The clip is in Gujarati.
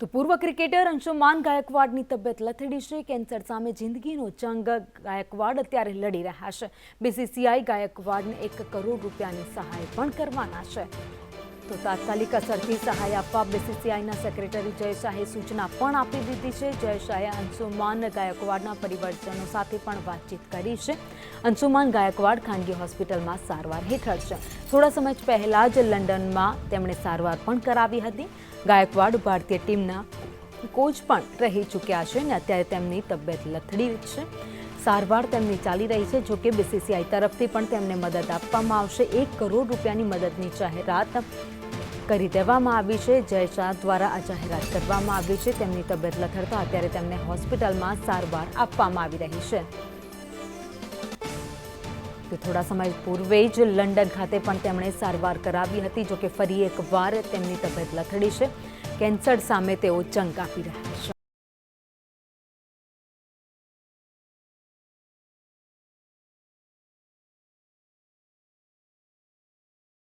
તો પૂર્વ ક્રિકેટર અંશુમાન ગાયકવાડની તબિયત લથડી છે. કેન્સર સામે જિંદગીનો જંગ. ગાયકવાડ અત્યારે લડી રહ્યા છે. બીસીસીઆઈ ગાયકવાડને એક કરોડ રૂપિયાની સહાય પણ કરવાના છે. તો તાત્કાલિક અસરથી સહાય આપવા બીસીસીઆઈના સેક્રેટરી જય શાહે સૂચના પણ આપી દીધી છે. જય શાહે અંશુમાન ગાયકવાડના પરિવારજનો સાથે પણ વાતચીત કરી છે. અંશુમાન ગાયકવાડ ખાનગી હોસ્પિટલમાં સારવાર હેઠળ છે. થોડા સમય પહેલા જ લંડનમાં તેમણે સારવાર પણ કરાવી હતી. ગાયકવાડ ભારતીય ટીમના કોચ પણ રહી ચૂક્યા છે અને અત્યારે તેમની તબિયત લથડી છે. સારવાર તેમની ચાલી રહી છે જોકે બીસીસીઆઈ તરફથી પણ તેમને મદદ આપવામાં આવશે. એક કરોડ રૂપિયાની મદદની જાહેરાત કરી દેવામાં આવી છે. જય શાહ દ્વારા આ જાહેરાત કરવામાં આવી છે. તેમની તબિયત લથડતા અત્યારે તેમને હોસ્પિટલમાં સારવાર આપવામાં આવી રહી છે. તો થોડા સમય પૂર્વે જ લંડન ખાતે પણ તેમણે સારવાર કરાવી હતી જોકે ફરી એકવાર તેમની તબિયત લથડી છે. કેન્સર સામે તેઓ જંગ આપી રહ્યા છે.